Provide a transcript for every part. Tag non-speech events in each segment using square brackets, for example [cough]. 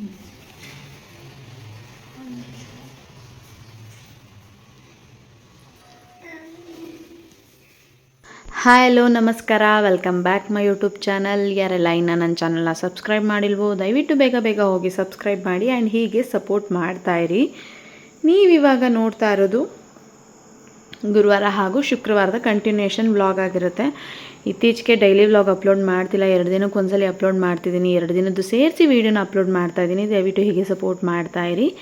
Hi hello ನಮಸ್ಕಾರ. Welcome back my YouTube channel ಯಾರೆಲ್ಲ ಇನ್ನು ನನ್ನ ಚಾನಲ್ನ ಸಬ್ಸ್ಕ್ರೈಬ್ ಮಾಡಿಲ್ವೋ, ದಯವಿಟ್ಟು ಬೇಗ ಬೇಗ ಹೋಗಿ ಸಬ್ಸ್ಕ್ರೈಬ್ ಮಾಡಿ ಆ್ಯಂಡ್ ಹೀಗೆ ಸಪೋರ್ಟ್ ಮಾಡ್ತಾ ಇರಿ. ನೀವಿವಾಗ ನೋಡ್ತಾ ಇರೋದು ಗುರುವಾರ ಹಾಗೂ ಶುಕ್ರವಾರದ ಕಂಟಿನ್ಯೂಷನ್ ವ್ಲಾಗ್ ಆಗಿರುತ್ತೆ. ಇತ್ತೀಚೆಗೆ ಡೈಲಿ ವ್ಲಾಗ್ ಅಪ್ಲೋಡ್ ಮಾಡ್ತಿಲ್ಲ. ಎರಡು ದಿನಕ್ಕೆ ಒಂದ್ಸಲಿ ಅಪ್ಲೋಡ್ ಮಾಡ್ತಿದ್ದೀನಿ. ಎರಡು ದಿನದ್ದು ಸೇರಿಸಿ ವೀಡಿಯೋನ ಅಪ್ಲೋಡ್ ಮಾಡ್ತಾ ಇದ್ದೀನಿ. ದಯವಿಟ್ಟು ಹೀಗೆ ಸಪೋರ್ಟ್ ಮಾಡ್ತಾ ಇರಿ.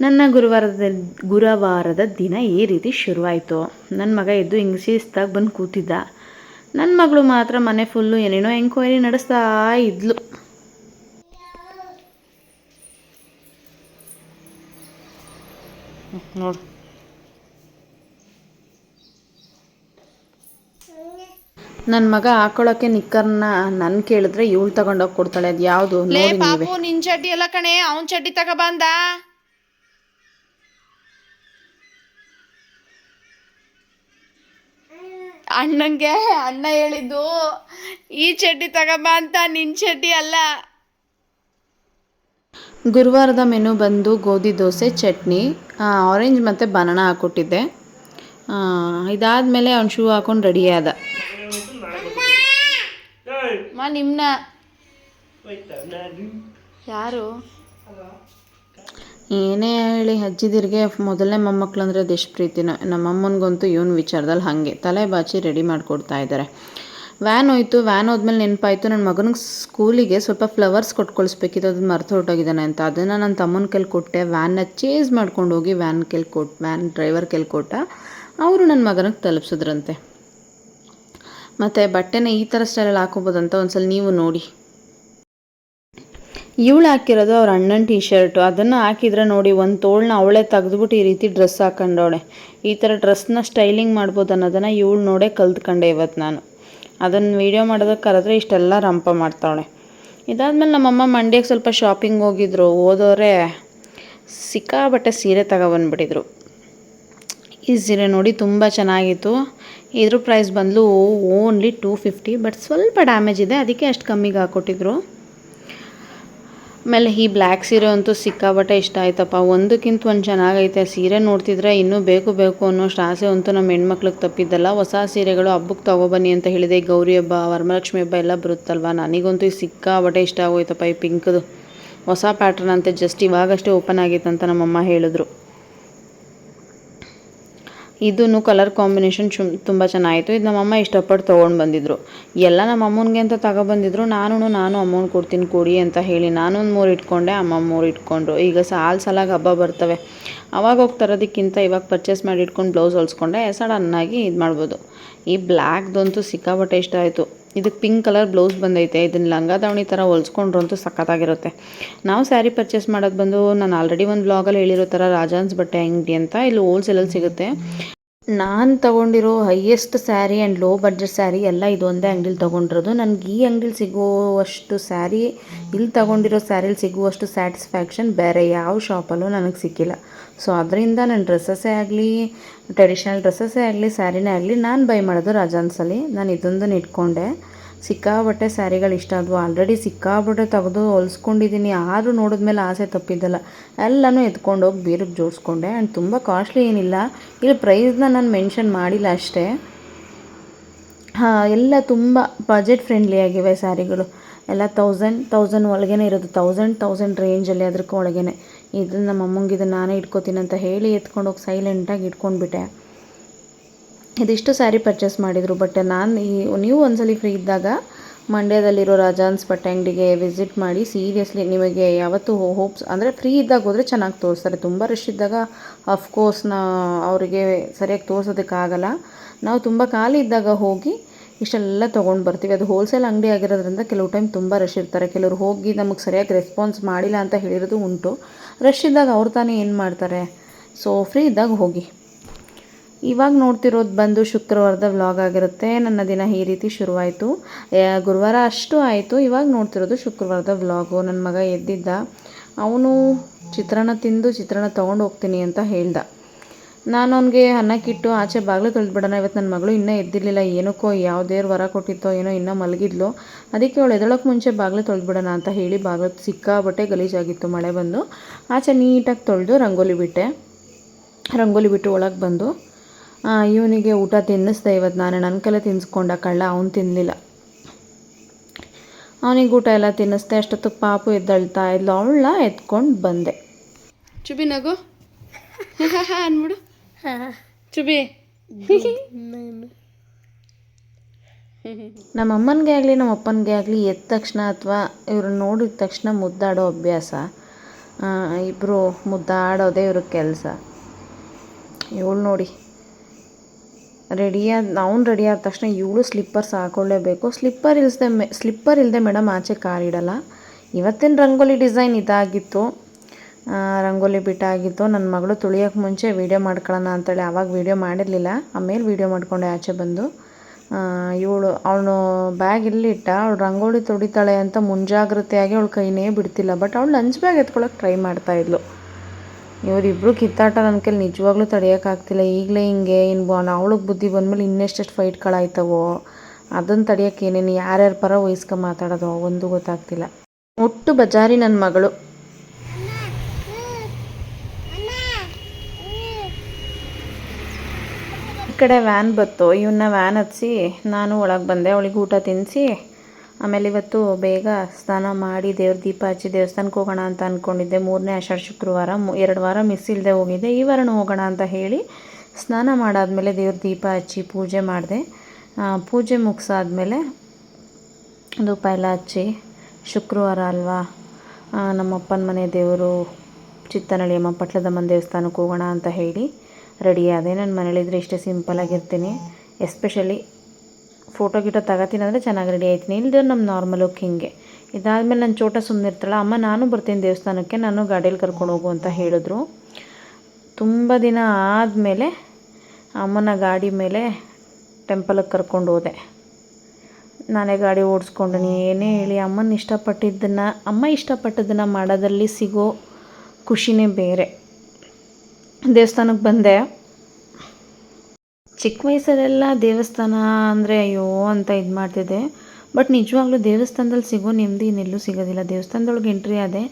ನನ್ನ ಗುರುವಾರದ ಗುರುವಾರದ ದಿನ ಈ ರೀತಿ ಶುರುವಾಯಿತು. ನನ್ನ ಮಗ ಎದ್ದು ಹಿಂಗೆ ಬಂದು ಕೂತಿದ್ದ. ನನ್ನ ಮಗಳು ಮಾತ್ರ ಮನೆ ಫುಲ್ಲು ಏನೇನೋ ಎಂಕ್ವೈರಿ ನಡೆಸ್ತಾ ಇದ್ಲು. ನೋಡು. ನನ್ನ ಮಗ ಹಾಕೊಳಕ್ಕೆ ನಿಕ್ಕರ್ನ ನನ್ ಕೇಳಿದ್ರೆ ಇವಳು ತಗೊಂಡೋಗಿ ಕೊಡ್ತಾಳೆ. ಅದು ಯಾವುದು? ಲೇ ನೋಡಿ ನೀವೇ. ಪಾಪು ನಿನ್ ಚಡ್ಡಿ ಎಲ್ಲ ಕಣೆ ಅವನ್ ಚಡ್ಡಿ ತಗ ಬಂದ. ಅಣ್ಣಂಗೆ ಅಣ್ಣ ಹೇಳಿದ್ದು ಈ ಚಡ್ಡಿ ತಗಬ ಅಂತ ನಿನ್ ಚಡ್ಡಿ ಅಲ್ಲ. ಗುರುವಾರದ ಮೆನು ಬಂದು ಗೋಧಿ ದೋಸೆ ಚಟ್ನಿ ಆರೆಂಜ್ ಮತ್ತು ಬನಾನ ಹಾಕ್ಕೊಟ್ಟಿದ್ದೆ. ಇದಾದಮೇಲೆ ಅವ್ನು ಶೂ ಹಾಕೊಂಡು ರೆಡಿ ಆದ. ಮಾ ನಿಮ್ನ. ಯಾರು? ಏನೇ ಹೇಳಿ ಅಜ್ಜಿದಿರಿಗೆ ಮೊದಲನೇ ಮೊಮ್ಮಕ್ಳು ಅಂದರೆ ಅದೆಷ್ಟು ಪ್ರೀತಿನೋ. ನಮ್ಮಮ್ಮನಿಗಂತೂ ಇವನ್ ವಿಚಾರದಲ್ಲಿ ಹಾಗೆ. ತಲೆ ಬಾಚಿ ರೆಡಿ ಮಾಡಿಕೊಡ್ತಾ ಇದ್ದಾರೆ ವ್ಯಾನ್ ಹೋಯ್ತು. ವ್ಯಾನ್ ಹೋದ್ಮೇಲೆ ನೆನಪಾಯಿತು ನನ್ನ ಮಗನಿಗೆ ಸ್ಕೂಲಿಗೆ ಸ್ವಲ್ಪ ಫ್ಲವರ್ಸ್ ಕೊಟ್ಟು ಕಳಿಸ್ಬೇಕಿತ್ತು ಅದನ್ನ ಮರ್ತು ಹೊರಟೋಗಿದ್ದಾನೆ ಅಂತ. ಅದನ್ನು ನನ್ನ ತಮ್ಮನ ಕೈಲಿ ಕೊಟ್ಟೆ. ವ್ಯಾನ್ನ ಚೇಸ್ ಮಾಡ್ಕೊಂಡು ಹೋಗಿ ವ್ಯಾನ್ ಕೈಲಿ ಕೊಟ್ಟು ವ್ಯಾನ್ ಡ್ರೈವರ್ ಕೈಲಿ ಕೊಟ್ಟ ಅವರು ನನ್ನ ಮಗನಿಗೆ ತಲುಪಿಸಿದ್ರಂತೆ. ಮತ್ತು ಬಟ್ಟೆನ ಈ ಥರ ಸ್ಟೈಲಲ್ಲಿ ಹಾಕೋಬೋದಂತ ಒಂದ್ಸಲ ನೀವು ನೋಡಿ. ಇವಳು ಹಾಕಿರೋದು ಅವ್ರ ಅಣ್ಣನ ಟೀ ಶರ್ಟು ಅದನ್ನು ಹಾಕಿದ್ರೆ ನೋಡಿ, ಒಂದು ತೋಳನ್ನ ಅವಳೇ ತೆಗೆದ್ಬಿಟ್ಟು ಈ ರೀತಿ ಡ್ರೆಸ್ ಹಾಕೊಂಡವಳೆ. ಈ ಥರ ಡ್ರೆಸ್ನ ಸ್ಟೈಲಿಂಗ್ ಮಾಡ್ಬೋದು ಅನ್ನೋದನ್ನು ಇವಳು ನೋಡೇ ಕಲ್ತ್ಕೊಂಡೆ ಇವತ್ತು ನಾನು. ಅದನ್ನು ವೀಡಿಯೋ ಮಾಡೋದಕ್ಕೆ ಕರೆದ್ರೆ ಇಷ್ಟೆಲ್ಲ ರಂಪ ಮಾಡ್ತಾವಳೆ. ಇದಾದಮೇಲೆ ನಮ್ಮಮ್ಮ ಮಂಡ್ಯಕ್ಕೆ ಸ್ವಲ್ಪ ಶಾಪಿಂಗ್ ಹೋಗಿದ್ರು. ಓದೋರೆ ಸಿಕ್ಕಾಬಟ್ಟೆ ಸೀರೆ ತಗೊಬಂದ್ಬಿಟ್ಟಿದ್ರು ಈ ಸೀರೆ ನೋಡಿ ತುಂಬ ಚೆನ್ನಾಗಿತ್ತು. ಇದ್ರ ಪ್ರೈಸ್ ಬಂದು ಓನ್ಲಿ ಟೂ ಫಿಫ್ಟಿ ಬಟ್ ಸ್ವಲ್ಪ ಡ್ಯಾಮೇಜ್ ಇದೆ. ಅದಕ್ಕೆ ಅಷ್ಟು ಕಮ್ಮಿಗೆ ಹಾಕ್ಕೊಟ್ಟಿದ್ರು ಆಮೇಲೆ ಈ ಬ್ಲ್ಯಾಕ್ ಸೀರೆ ಅಂತೂ ಸಿಕ್ಕಾಬಟ್ಟೆ ಇಷ್ಟ ಆಯ್ತಪ್ಪ. ಒಂದಕ್ಕಿಂತ ಒಂದು ಚೆನ್ನಾಗೈತೆ. ಸೀರೆ ನೋಡ್ತಿದ್ರೆ ಇನ್ನೂ ಬೇಕು ಬೇಕು ಅನ್ನೋಷ್ಟು ಆಸೆ ಅಂತೂ ನಮ್ಮ ಹೆಣ್ಮಕ್ಳಿಗೆ ತಪ್ಪಿದ್ದಲ್ಲ. ಹೊಸ ಸೀರೆಗಳು ಹಬ್ಬಕ್ಕೆ ತಗೊಬನ್ನಿ ಅಂತ ಹೇಳಿದೆ. ಗೌರಿ ಹಬ್ಬ ವರಮಲಕ್ಷ್ಮಿ ಹಬ್ಬ ಎಲ್ಲ ಬರುತ್ತಲ್ವ? ನನಗಂತೂ ಈ ಸಿಕ್ಕಾಬಟ್ಟೆ ಇಷ್ಟ ಆಗೋಯ್ತಪ್ಪ ಈ ಪಿಂಕ್ದು ಹೊಸ ಪ್ಯಾಟ್ರನ್ ಅಂತೆ. ಜಸ್ಟ್ ಇವಾಗಷ್ಟೇ ಓಪನ್ ಆಗಿತ್ತಂತ ನಮ್ಮಮ್ಮ ಹೇಳಿದ್ರು. ಇದೂ ಕಲರ್ ಕಾಂಬಿನೇಷನ್ ಚು ತುಂಬ ಚೆನ್ನಾಗಿತ್ತು ಇದು ನಮ್ಮಮ್ಮ ಇಷ್ಟಪಟ್ಟು ತೊಗೊಂಡು ಬಂದಿದ್ರು. ಎಲ್ಲ ನಮ್ಮ ಅಮ್ಮನಿಗೆ ಅಂತ ತಗೊಬಂದಿದ್ರು. ನಾನು ನಾನು ಅಮ್ಮನ ಕೊಡ್ತೀನಿ ಕೊಡಿ ಅಂತ ಹೇಳಿ ನಾನೊಂದು ಮೂರು ಇಟ್ಕೊಂಡೆ, ಅಮ್ಮ ಮೂರು ಇಟ್ಕೊಂಡ್ರು. ಈಗ ಸಾಲು ಸಾಲಾಗಿ ಹಬ್ಬ ಬರ್ತವೆ. ಅವಾಗ ಹೋಗಿ ತರೋದಕ್ಕಿಂತ ಇವಾಗ ಪರ್ಚೇಸ್ ಮಾಡಿ ಇಟ್ಕೊಂಡು ಬ್ಲೌಸ್ ಹೊಲ್ಸ್ಕೊಂಡೆ, ಸಡನ್ನಾಗಿ ಇದು ಮಾಡ್ಬೋದು. ಈ ಬ್ಲ್ಯಾಕ್ದಂತೂ ಸಿಕ್ಕಾಪಟ್ಟೆ ಇಷ್ಟ ಆಯಿತು. ಇದಕ್ಕೆ ಪಿಂಕ್ ಕಲರ್ ಬ್ಲೌಸ್ ಬಂದೈತೆ. ಇದನ್ನ ಲಂಗ ದಾವಣಿ ಥರ ಹೊಲ್ಸ್ಕೊಂಡ್ರು ಅಂತೂ ಸಖತ್ತಾಗಿರುತ್ತೆ. ನಾವು ಸ್ಯಾರಿ ಪರ್ಚೇಸ್ ಮಾಡೋದು ಬಂದು, ನಾನು ಆಲ್ರೆಡಿ ಒಂದು ಬ್ಲಾಗಲ್ಲಿ ಹೇಳಿರೋ ಥರ ರಾಜಾನ್ಸ್ ಬಟ್ಟೆ ಅಂಗಡಿ ಅಂತ ಇಲ್ಲಿ ಹೋಲ್ಸೇಲಲ್ಲಿ ಸಿಗುತ್ತೆ. ನಾನು ತಗೊಂಡಿರೋ highest sari and low budget sari ಎಲ್ಲ ಇದೊಂದೇ ಅಂಗಡಿಲಿ ತೊಗೊಂಡಿರೋದು. ನನಗೆ ಈ ಅಂಗಡಿಲಿ ಸಿಗುವಷ್ಟು ಸ್ಯಾರಿ ಇಲ್ಲಿ ತೊಗೊಂಡಿರೋ ಸ್ಯಾರಿಲಿ ಸಿಗುವಷ್ಟು ಸ್ಯಾಟಿಸ್ಫ್ಯಾಕ್ಷನ್ ಬೇರೆ ಯಾವ ಶಾಪಲ್ಲೂ ನನಗೆ ಸಿಕ್ಕಿಲ್ಲ. ಸೊ ಅದರಿಂದ ನನ್ನ ಡ್ರೆಸ್ಸಸ್ಸೇ ಆಗಲಿ ಟ್ರೆಡಿಷ್ನಲ್ ಡ್ರೆಸ್ಸಸ್ಸೇ ಆಗಲಿ ಸ್ಯಾರಿನೇ ಆಗಲಿ ನಾನು ಬೈ ಮಾಡೋದು ರಜಾನ್ಸಲ್ಲಿ. ನಾನು ಇದೊಂದನ್ನು ಇಟ್ಕೊಂಡೆ. ಸಿಕ್ಕಾಬಟ್ಟೆ ಸ್ಯಾರಿಗಳು ಇಷ್ಟ. ಅದು ಆಲ್ರೆಡಿ ಸಿಕ್ಕಾಬಟ್ಟೆ ತೆಗೆದು ಹೊಲ್ಸ್ಕೊಂಡಿದ್ದೀನಿ. ಆದರೂ ನೋಡಿದ್ಮೇಲೆ ಆಸೆ ತಪ್ಪಿದ್ದಲ್ಲ. ಎಲ್ಲನೂ ಎತ್ಕೊಂಡೋಗಿ ಬೀರಿಗೆ ಜೋಡಿಸ್ಕೊಂಡೆ. ಆ್ಯಂಡ್ ತುಂಬ ಕಾಸ್ಟ್ಲಿ ಏನಿಲ್ಲ. ಇಲ್ಲಿ ಪ್ರೈಸ್ನ ನಾನು ಮೆನ್ಷನ್ ಮಾಡಿಲ್ಲ ಅಷ್ಟೇ. ಹಾಂ, ಎಲ್ಲ ತುಂಬ ಬಜೆಟ್ ಫ್ರೆಂಡ್ಲಿ ಆಗಿವೆ ಸ್ಯಾರಿಗಳು. ಎಲ್ಲ ತೌಸಂಡ್ ತೌಸಂಡ್ ಒಳಗೇ ಇರೋದು. ತೌಸಂಡ್ ತೌಸಂಡ್ ರೇಂಜಲ್ಲಿ ಅದಕ್ಕೆ ಒಳಗೇ ಇದನ್ನು ನಮ್ಮ ಅಮ್ಮಂಗೆ ಇದನ್ನು ನಾನೇ ಇಟ್ಕೋತೀನಿ ಅಂತ ಹೇಳಿ ಎತ್ಕೊಂಡೋಗಿ ಸೈಲೆಂಟಾಗಿ ಇಟ್ಕೊಂಡ್ಬಿಟ್ಟೆ. ಇದಿಷ್ಟು ಸ್ಯಾರಿ ಪರ್ಚೇಸ್ ಮಾಡಿದರು ಬಟ್ ನಾನು ಈ, ನೀವು ಒಂದ್ಸಲಿ ಫ್ರೀ ಇದ್ದಾಗ ಮಂಡ್ಯದಲ್ಲಿರೋ ರಾಜಾನ್ಸ್ ಬಟ್ಟೆ ಅಂಗಡಿಗೆ ವಿಸಿಟ್ ಮಾಡಿ ಸೀರಿಯಸ್ಲಿ ನಿಮಗೆ ಯಾವತ್ತೂ ಹೋಪ್ಸ್ ಅಂದರೆ ಫ್ರೀ ಇದ್ದಾಗ ಹೋದರೆ ಚೆನ್ನಾಗಿ ತೋರಿಸ್ತಾರೆ. ತುಂಬ ರಶ್ ಇದ್ದಾಗ ಅಫ್ಕೋರ್ಸ್ ನಾ ಅವರಿಗೆ ಸರಿಯಾಗಿ ತೋರಿಸೋದಕ್ಕಾಗಲ್ಲ. ನಾವು ತುಂಬ ಖಾಲಿ ಇದ್ದಾಗ ಹೋಗಿ ಇಷ್ಟೆಲ್ಲ ತೊಗೊಂಡು ಬರ್ತೀವಿ. ಅದು ಹೋಲ್ಸೇಲ್ ಅಂಗಡಿ ಆಗಿರೋದ್ರಿಂದ ಕೆಲವು ಟೈಮ್ ತುಂಬ ರಶ್ ಇರ್ತಾರೆ. ಕೆಲವರು ಹೋಗಿ ನಮಗೆ ಸರಿಯಾಗಿ ರೆಸ್ಪಾನ್ಸ್ ಮಾಡಿಲ್ಲ ಅಂತ ಹೇಳಿರೋದು ಉಂಟು. ರಶ್ ಇದ್ದಾಗ ಅವ್ರು ತಾನೇ ಏನು ಮಾಡ್ತಾರೆ? ಸೊ ಫ್ರೀ ಇದ್ದಾಗ ಹೋಗಿ. ಇವಾಗ ನೋಡ್ತಿರೋದು ಬಂದು ಶುಕ್ರವಾರದ ವ್ಲಾಗ್ ಆಗಿರುತ್ತೆ. ನನ್ನ ದಿನ ಈ ರೀತಿ ಶುರುವಾಯಿತು. ಗುರುವಾರ ಅಷ್ಟು ಆಯಿತು. ಇವಾಗ ನೋಡ್ತಿರೋದು ಶುಕ್ರವಾರದ ವ್ಲಾಗು ನನ್ನ ಮಗ ಎದ್ದಿದ್ದ. ಅವನು ಚಿತ್ರಾನ್ನ ತಿಂದು ಚಿತ್ರಾನ್ನ ತೊಗೊಂಡು ಹೋಗ್ತೀನಿ ಅಂತ ಹೇಳ್ದ. ನಾನು ಅವನಿಗೆ ಅನ್ನಕ್ಕಿಟ್ಟು ಆಚೆ ಬಾಗಿಲು ತೊಳೆದ್ಬಿಡೋಣ. ಇವತ್ತು ನನ್ನ ಮಗಳು ಇನ್ನೂ ಎದ್ದಿರಲಿಲ್ಲ. ಏನಕ್ಕೋ ಯಾವ ದೇವ್ರು ವರ ಕೊಟ್ಟಿತ್ತೋ ಏನೋ ಇನ್ನೂ ಮಲಗಿದ್ಲು. ಅದಕ್ಕೆ ಅವಳು ಎದಳೋಕ್ಕೆ ಮುಂಚೆ ಬಾಗಿಲು ತೊಳೆದ್ಬಿಡೋಣ ಅಂತ ಹೇಳಿ ಬಾಗಿಲು ಸಿಕ್ಕಾಬಟ್ಟೆ ಗಲೀಜಾಗಿತ್ತು. ಮಳೆ ಬಂದು ಆಚೆ ನೀಟಾಗಿ ತೊಳೆದು ರಂಗೋಲಿ ಬಿಟ್ಟೆ. ರಂಗೋಲಿ ಬಿಟ್ಟು ಒಳಗೆ ಬಂದು ಇವನಿಗೆ ಊಟ ತಿನ್ನಿಸ್ದೆ ಇವತ್ತು ನಾನು. ನನ್ನ ಕೈಲೇ ತಿನ್ನಿಸ್ಕೊಂಡ ಕಳ್ಳ ಅವನು ತಿನ್ನಲಿಲ್ಲ ಅವನಿಗೆ ಊಟ ಎಲ್ಲ ತಿನ್ನಿಸ್ದೆ. ಅಷ್ಟೊತ್ತಿಗೆ ಪಾಪು ಎದ್ದಳ್ತಾ ಇದ್ಲು. ಅವಳ ಎತ್ಕೊಂಡು ಬಂದೆ. ಚುಬಿ ನಗು. [laughs] ಅನ್ಬಿಡು ಚುಬಿ. ನಮ್ಮ ಅಮ್ಮನಿಗೆ ಆಗಲಿ ನಮ್ಮ ಅಪ್ಪನಿಗೆ ಆಗಲಿ ಎದ್ದ ತಕ್ಷಣ ಅಥವಾ ಇವ್ರನ್ನ ನೋಡಿದ ತಕ್ಷಣ ಮುದ್ದಾಡೋ ಅಭ್ಯಾಸ. ಇಬ್ಬರು ಮುದ್ದಾಡೋದೇ ಇವ್ರ ಕೆಲಸ. ಇವಳು ನೋಡಿ. ರೆಡಿಯಾದ ಅವ್ನು ರೆಡಿ ಆದ ತಕ್ಷಣ ಇವಳು ಸ್ಲಿಪ್ಪರ್ಸ್ ಹಾಕೊಳ್ಳೇಬೇಕು. ಸ್ಲಿಪ್ಪರ್ ಇಲ್ಸ್ದೆ ಮೆ ಸ್ಲಿಪ್ಪರ್ ಇಲ್ಲದೆ ಮೇಡಮ್ ಆಚೆ ಕಾರಿಡಲ್ಲ ಇವತ್ತಿನ ರಂಗೋಲಿ ಡಿಸೈನ್ ಇದಾಗಿತ್ತು. ರಂಗೋಲಿ ಬಿಟ್ಟಾಗಿತ್ತು ನನ್ನ ಮಗಳು ತುಳಿಯೋಕ್ಕೆ ಮುಂಚೆ ವೀಡಿಯೋ ಮಾಡ್ಕೊಳ್ಳೋಣ ಅಂತೇಳಿ ಆವಾಗ ವೀಡಿಯೋ ಮಾಡಿರಲಿಲ್ಲ. ಆಮೇಲೆ ವೀಡಿಯೋ ಮಾಡಿಕೊಂಡೆ ಆಚೆ ಬಂದು. ಇವಳು, ಅವಳು ಬ್ಯಾಗ್ ಇಲ್ಲಿಟ್ಟ ಅವಳು ರಂಗೋಲಿ ತುಡಿತಾಳೆ ಅಂತ ಮುಂಜಾಗ್ರತೆಯಾಗಿ ಅವಳು ಕೈನೇ ಬಿಡ್ತಿಲ್ಲ. ಬಟ್ ಅವಳು ಲಂಚ್ ಬ್ಯಾಗ್ ಎತ್ಕೊಳ್ಳೋಕೆ ಟ್ರೈ ಮಾಡ್ತಾಯಿದ್ಲು ಇವರಿಬ್ಬರು ಕಿತ್ತಾಟ ನನ್ನ ಕೈಲಿ ನಿಜವಾಗ್ಲೂ ತಡೆಯೋಕ್ಕಾಗ್ತಿಲ್ಲ ಈಗಲೇ ಹಿಂಗೆ ಇನ್ನು ಅವಳಿಗೆ ಬುದ್ಧಿ ಬಂದಮೇಲೆ ಇನ್ನೆಷ್ಟೆಷ್ಟು ಫೈಟ್ಗಳಾಯ್ತವೋ ಅದನ್ನು ತಡೆಯೋಕೆ ಏನೇನು ಯಾರ್ಯಾರ ಪರ ವಹಿಸ್ಕೊ ಮಾತಾಡೋದು ಒಂದು ಗೊತ್ತಾಗ್ತಿಲ್ಲ. ಒಟ್ಟು ಬಜಾರಿ ನನ್ನ ಮಗಳು. ಈ ಕಡೆ ವ್ಯಾನ್ ಬತ್ತು. ಇವನ್ನ ವ್ಯಾನ್ ಹತ್ಸಿ, ನಾನು ಒಳಗೆ ಬಂದೆ. ಅವಳಿಗೆ ಊಟ ತಿನ್ನಿಸಿ ಆಮೇಲೆ ಇವತ್ತು ಬೇಗ ಸ್ನಾನ ಮಾಡಿ ದೇವ್ರ ದೀಪ ಹಚ್ಚಿ ದೇವಸ್ಥಾನಕ್ಕೆ ಹೋಗೋಣ ಅಂತ ಅಂದ್ಕೊಂಡಿದ್ದೆ ಮೂರನೇ ಆಷಾಢ ಶುಕ್ರವಾರ ಎರಡು ವಾರ ಮಿಸ್ ಇಲ್ಲದೆ ಹೋಗಿದ್ದೆ ಈ ವಾರನೂ ಹೋಗೋಣ ಅಂತ ಹೇಳಿ ಸ್ನಾನ ಮಾಡಾದಮೇಲೆ ದೇವ್ರ ದೀಪ ಹಚ್ಚಿ ಪೂಜೆ ಮಾಡಿದೆ. ಪೂಜೆ ಮುಗಿಸಾದ್ಮೇಲೆ ಧೂಪ ಎಲ್ಲ ಹಚ್ಚಿ, ಶುಕ್ರವಾರ ಅಲ್ವಾ ನಮ್ಮಪ್ಪನ ಮನೆ ದೇವರು ಚಿತ್ತನಳ್ಳಿಯಮ್ಮ ಪಟ್ಲದಮ್ಮನ ದೇವಸ್ಥಾನಕ್ಕೆ ಹೋಗೋಣ ಅಂತ ಹೇಳಿ ರೆಡಿ ಆದೆ. ನನ್ನ ಮನೇಲಿದ್ರೆ ಇಷ್ಟೇ ಸಿಂಪಲಾಗಿರ್ತೀನಿ ಎಸ್ಪೆಷಲಿ ಫೋಟೋ ಗಿಟೋ ತಗೋತೀನಿ ಅಂದರೆ ಚೆನ್ನಾಗಿ ರೆಡಿ ಆಯ್ತೀನಿ. ಇಲ್ದಿದ್ರೆ ನಮ್ಮ ನಾರ್ಮಲ್ ಹೋಗಿ ಹಿಂಗೆ. ಇದಾದಮೇಲೆ ನನ್ನ ಚೋಟ ಸುಮ್ಮನೆ ಇರ್ತಾಳೆ ಅಮ್ಮ ನಾನು ಬರ್ತೀನಿ ದೇವಸ್ಥಾನಕ್ಕೆ, ನಾನು ಗಾಡೀಲಿ ಕರ್ಕೊಂಡು ಹೋಗು ಅಂತ ಹೇಳಿದ್ರು. ತುಂಬ ದಿನ ಆದಮೇಲೆ ಅಮ್ಮನ ಗಾಡಿ ಮೇಲೆ ಟೆಂಪಲಿಗೆ ಕರ್ಕೊಂಡು ಹೋದೆ. ನಾನೇ ಗಾಡಿ ಓಡಿಸ್ಕೊಂಡು ಏನೇ ಹೇಳಿ, ಅಮ್ಮನ ಇಷ್ಟಪಟ್ಟಿದ್ದನ್ನು, ಅಮ್ಮ ಇಷ್ಟಪಟ್ಟದನ್ನು ಮಾಡೋದರಲ್ಲಿ ಸಿಗೋ ಖುಷಿನೇ ಬೇರೆ. ದೇವಸ್ಥಾನಕ್ಕೆ ಬಂದೆ. ಚಿಕ್ಕ ವಯಸ್ಸಲ್ಲೆಲ್ಲ ದೇವಸ್ಥಾನ ಅಂದರೆ ಅಯ್ಯೋ ಅಂತ ಇದು ಮಾಡ್ತಿದ್ದೆ. ಬಟ್ ನಿಜವಾಗ್ಲೂ ದೇವಸ್ಥಾನದಲ್ಲಿ ಸಿಗೋ ನೆಮ್ಮದಿ ಇನ್ನೆಲ್ಲೂ ಸಿಗೋದಿಲ್ಲ. ದೇವಸ್ಥಾನದೊಳಗೆ ಎಂಟ್ರಿ ಆದೆ,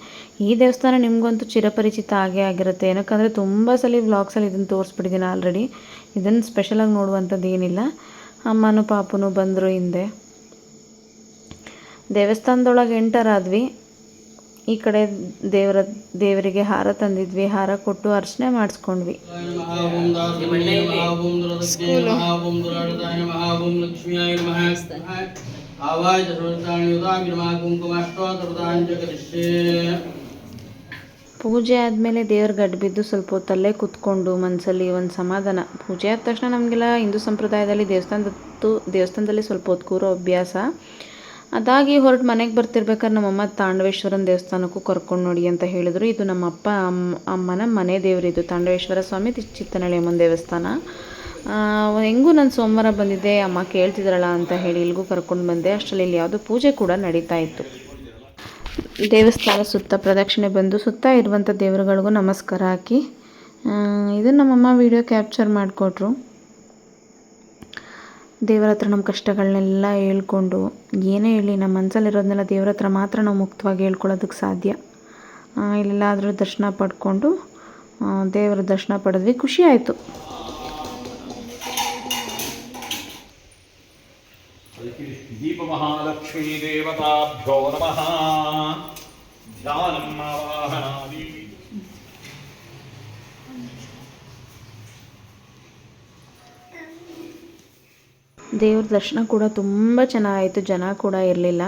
ಈ ದೇವಸ್ಥಾನ ನಿಮಗಂತೂ ಚಿರಪರಿಚಿತ ಆಗೇ ಆಗಿರುತ್ತೆ. ಏನಕ್ಕಂದರೆ ತುಂಬ ಸಲ ವ್ಲಾಗ್ಸಲ್ಲಿ ಇದನ್ನು ತೋರಿಸ್ಬಿಟ್ಟಿದ್ದೀನಿ ಆಲ್ರೆಡಿ ಇದನ್ನು ಸ್ಪೆಷಲಾಗಿ ನೋಡುವಂಥದ್ದು ಏನಿಲ್ಲ. ಅಮ್ಮನೂ ಪಾಪನೂ ಬಂದರು ಹಿಂದೆ. ದೇವಸ್ಥಾನದೊಳಗೆ ಎಂಟರ್ ಆದ್ವಿ. ಈ ಕಡೆ ದೇವರ ದೇವರಿಗೆ ಹಾರ ತಂದಿದ್ವಿ ಹಾರ ಕೊಟ್ಟು ಅರ್ಚನೆ ಮಾಡಿಸ್ಕೊಂಡ್ವಿ. ಪೂಜೆ ಆದಮೇಲೆ ದೇವ್ರ ಗಡ್ ಬಿದ್ದು ಸ್ವಲ್ಪ ಹೊತ್ತಲ್ಲೇ ಕುತ್ಕೊಂಡು ಮನಸ್ಸಲ್ಲಿ ಒಂದು ಸಮಾಧಾನ. ಪೂಜೆ ಆದ ತಕ್ಷಣ ನಮಗೆಲ್ಲ ಹಿಂದೂ ಸಂಪ್ರದಾಯದಲ್ಲಿ ದೇವಸ್ಥಾನದತ್ತು ದೇವಸ್ಥಾನದಲ್ಲಿ ಸ್ವಲ್ಪ ಹೊತ್ತು ಕೂರೋ ಅಭ್ಯಾಸ. ಅದಾಗಿ ಹೊರಟು ಮನೆಗೆ ಬರ್ತಿರ್ಬೇಕಾದ್ರೆ ನಮ್ಮಮ್ಮ ತಾಂಡವೇಶ್ವರನ ದೇವಸ್ಥಾನಕ್ಕೂ ಕರ್ಕೊಂಡು ನೋಡಿ ಅಂತ ಹೇಳಿದ್ರು. ಇದು ನಮ್ಮ ಅಪ್ಪ, ಅಮ್ಮ, ಅಮ್ಮನ ಮನೆ ದೇವರಿದು ತಾಂಡವೇಶ್ವರ ಸ್ವಾಮಿ ಅಮ್ಮನ ದೇವಸ್ಥಾನ. ಹೆಂಗೂ ನಾನು ಸೋಮವಾರ ಬಂದಿದ್ದೆ, ಅಮ್ಮ ಕೇಳ್ತಿದ್ರಲ್ಲ ಅಂತ ಹೇಳಿ ಇಲ್ಲಿಗೂ ಕರ್ಕೊಂಡು ಬಂದೆ. ಅಷ್ಟರಲ್ಲಿ ಇಲ್ಲಿ ಯಾವುದೋ ಪೂಜೆ ಕೂಡ ನಡೀತಾ ಇತ್ತು. ದೇವಸ್ಥಾನ ಸುತ್ತ ಪ್ರದಕ್ಷಿಣೆ ಬಂದು ಸುತ್ತ ಇರುವಂಥ ದೇವರುಗಳಿಗೂ ನಮಸ್ಕಾರ ಹಾಕಿ ಇದನ್ನು ನಮ್ಮಮ್ಮ ವಿಡಿಯೋ ಕ್ಯಾಪ್ಚರ್ ಮಾಡಿಕೊಟ್ರು. ದೇವರ ಹತ್ರ ನಮ್ಮ ಕಷ್ಟಗಳನ್ನೆಲ್ಲ ಹೇಳ್ಕೊಂಡು, ಏನೇ ಹೇಳಿ ನಮ್ಮ ಮನಸ್ಸಲ್ಲಿರೋದನ್ನೆಲ್ಲ ದೇವರ ಹತ್ರ ಮಾತ್ರ ನಾವು ಮುಕ್ತವಾಗಿ ಹೇಳ್ಕೊಳ್ಳೋದಕ್ಕೆ ಸಾಧ್ಯ. ಇಲ್ಲೆಲ್ಲಾದರೂ ದರ್ಶನ ಪಡ್ಕೊಂಡು ದೇವರ ದರ್ಶನ ಪಡೆದ್ವಿ, ಖುಷಿ ಆಯಿತು. ದೀಪಮಹಾಲಕ್ಷ್ಮೀ ದೇವತಾಭ್ಯೋ ನಮಃ. ಧ್ಯಾನ ದೇವ್ರ ದರ್ಶನ ಕೂಡ ತುಂಬ ಚೆನ್ನಾಗಾಯಿತು, ಜನ ಕೂಡ ಇರಲಿಲ್ಲ.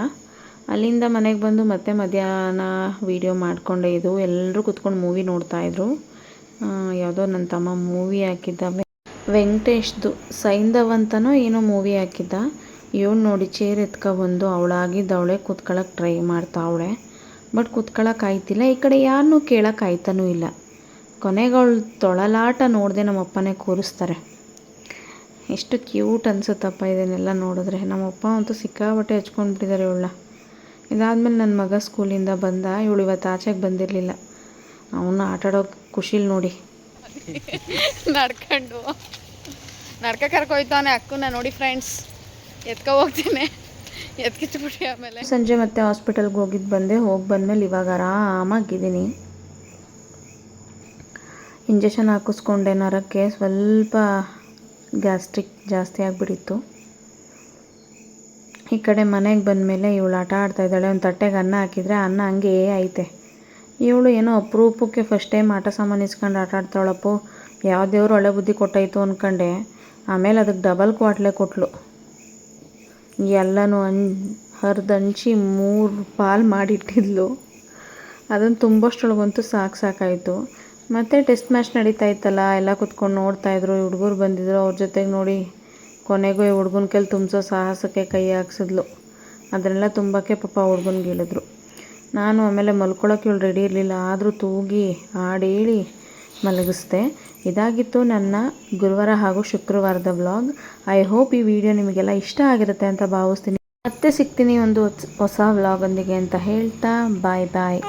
ಅಲ್ಲಿಂದ ಮನೆಗೆ ಬಂದು ಮತ್ತೆ ಮಧ್ಯಾಹ್ನ ವೀಡಿಯೋ ಮಾಡಿಕೊಂಡೆ ಇದು. ಎಲ್ಲರೂ ಕುತ್ಕೊಂಡು ಮೂವಿ ನೋಡ್ತಾಯಿದ್ರು ಯಾವುದೋ ನನ್ನ ತಮ್ಮ ಮೂವಿ ಹಾಕಿದ್ದ. ವೆಂಕಟೇಶ್ದು ಸೈಂಧವ್ ಅಂತನೋ ಏನೋ ಮೂವಿ ಹಾಕಿದ್ದ. ಇವಳು ನೋಡಿ ಚೇರ್ ಎತ್ಕ ಬಂದು ಅವಳಾಗಿದ್ದವಳೆ ಕೂತ್ಕೊಳ್ಳೋಕೆ ಟ್ರೈ ಮಾಡ್ತಾವಳೆ ಬಟ್ ಕೂತ್ಕೊಳ್ಳೋಕೆ ಆಯ್ತಿಲ್ಲ. ಈ ಕಡೆ ಯಾರನ್ನೂ ಕೇಳೋಕೆ ಆಯ್ತಾನೂ ಇಲ್ಲ. ಕೊನೆಗೆ ಅವಳು ತೊಳಲಾಟ ನೋಡದೆ ನಮ್ಮಪ್ಪನೇ ಕೂರಿಸ್ತಾರೆ. ಎಷ್ಟು ಕ್ಯೂಟ್ ಅನಿಸುತ್ತಪ್ಪ ಇದನ್ನೆಲ್ಲ ನೋಡಿದ್ರೆ. ನಮ್ಮಪ್ಪ ಅಂತೂ ಸಿಕ್ಕಾಬಟ್ಟೆ ಹಚ್ಕೊಂಡ್ಬಿಟ್ಟಿದ್ದಾರೆ ಇವಳನ್ನ. ಇದಾದಮೇಲೆ ನನ್ನ ಮಗ ಸ್ಕೂಲಿಂದ ಬಂದ ಇವಳು ಇವತ್ತು ಆಚೆಗೆ ಬಂದಿರಲಿಲ್ಲ. ಅವನ್ನ ಆಟಾಡೋ ಖುಷಿಲಿ ನೋಡಿ. ನಡ್ಕೊಂಡು ನಡ್ಕ ಕರ್ಕೊಯ್ತಾನೆ ಅಕ್ಕನ ನೋಡಿ ಫ್ರೆಂಡ್ಸ್. ಎತ್ಕೊ ಹೋಗ್ತೀನಿ. ಎತ್ಕಿಚ್ಬಿಟ್ಟು ಆಮೇಲೆ. ಸಂಜೆ ಮತ್ತೆ ಹಾಸ್ಪಿಟಲ್ಗೆ ಹೋಗಿದ್ದು ಬಂದೆ ಹೋಗಿ ಬಂದಮೇಲೆ ಇವಾಗ ಆರಾಮಾಗಿದ್ದೀನಿ. ಇಂಜೆಕ್ಷನ್ ಹಾಕಿಸ್ಕೊಂಡೆ ನರಕ್ಕೆ. ಸ್ವಲ್ಪ ಗ್ಯಾಸ್ಟ್ರಿಕ್ ಜಾಸ್ತಿ ಆಗಿಬಿಟ್ಟಿತ್ತು. ಈ ಕಡೆ ಮನೆಗೆ ಬಂದಮೇಲೆ ಇವಳು ಆಟ ಆಡ್ತಾ ಇದ್ದಾಳೆ. ಒಂದು ತಟ್ಟೆಗೆ ಅನ್ನ ಹಾಕಿದರೆ ಅನ್ನ ಹಂಗೆ ಐತೆ. ಇವಳು ಏನೋ ಅಪರೂಪಕ್ಕೆ ಫಸ್ಟ್ ಟೈಮ್ ಆಟ ಸಾಮಾನು ಇಸ್ಕೊಂಡು ಆಟ ಆಡ್ತಾಳಪ್ಪೋ. ಯಾವ ದೇವರು ಒಳ್ಳೆ ಬುದ್ಧಿ ಕೊಟ್ಟಾಯಿತು ಅಂದ್ಕೊಂಡೆ ಆಮೇಲೆ ಅದಕ್ಕೆ ಡಬಲ್ ಕ್ವಾಟ್ಲೆ ಕೊಟ್ಲು. ಎಲ್ಲನೂ ಹನ್ ಹರಿದಂಚಿ ಮೂರು ಪಾಲು ಮಾಡಿಟ್ಟಿದ್ಲು. ಅದನ್ನು ತುಂಬಷ್ಟೊಳಗಂತೂ ಸಾಕು ಸಾಕಾಯಿತು. ಮತ್ತು ಟೆಸ್ಟ್ ಮ್ಯಾಚ್ ನಡೀತಾ ಇತ್ತಲ್ಲ, ಎಲ್ಲ ಕುತ್ಕೊಂಡು ನೋಡ್ತಾಯಿದ್ರು ಹುಡುಗರು ಬಂದಿದ್ರು, ಅವ್ರ ಜೊತೆಗೆ ನೋಡಿ ಕೊನೆಗೂ ಈ ಹುಡುಗನ ಕೈಲಿ ತುಂಬಿಸೋ ಸಾಹಸಕ್ಕೆ ಕೈ ಹಾಕ್ಸಿದ್ಲು. ಅದನ್ನೆಲ್ಲ ತುಂಬಕ್ಕೆ ಪಾಪ ಹುಡ್ಗನ್ಗೆ ಹೇಳಿದ್ರು ನಾನು ಆಮೇಲೆ ಮಲ್ಕೊಳ್ಳೋಕೆ ಇವಳು ರೆಡಿ ಇರಲಿಲ್ಲ, ಆದರೂ ತೂಗಿ ಹಾಡೇಳಿ ಮಲಗಿಸ್ದೆ. ಇದಾಗಿತ್ತು ನನ್ನ ಗುರುವಾರ ಹಾಗೂ ಶುಕ್ರವಾರದ ವ್ಲಾಗ್ ಐ ಹೋಪ್ ಈ ವಿಡಿಯೋ ನಿಮಗೆಲ್ಲ ಇಷ್ಟ ಆಗಿರುತ್ತೆ ಅಂತ ಭಾವಿಸ್ತೀನಿ. ಮತ್ತೆ ಸಿಗ್ತೀನಿ ಒಂದು ಹೊಸ ವ್ಲಾಗೊಂದಿಗೆ ಅಂತ ಹೇಳ್ತಾ ಬಾಯ್ ಬಾಯ್